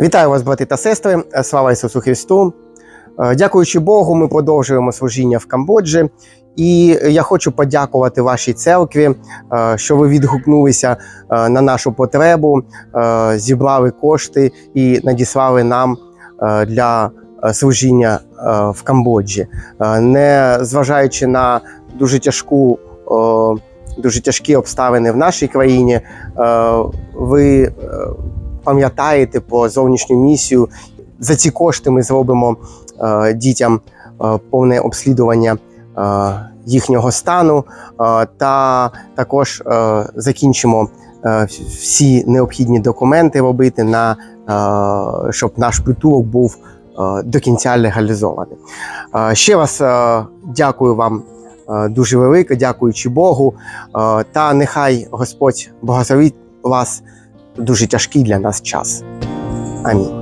Вітаю вас, брати та сестри. Слава Ісусу Христу. Е, Дякуючи Богу, ми продовжуємо служіння в Камбоджі. І я хочу подякувати вашій церкві, е, що ви відгукнулися е, на нашу потребу, зібрали кошти і надіслали нам для служіння в Камбоджі. Не зважаючи на дуже тяжку. Дуже тяжкі обставини в нашій країні. Ви пам'ятаєте про зовнішню місію. За ці кошти ми зробимо е, дітям е, повне обслідування е, їхнього стану, е, та також е, закінчимо е, всі необхідні документи робити на е, щоб наш притулок був е, до кінця легалізований. Е, ще раз е, дякую вам. е, Дуже велике, дякуючи Богу, Е, та нехай Господь благословить вас дуже тяжкий для нас час. Амінь.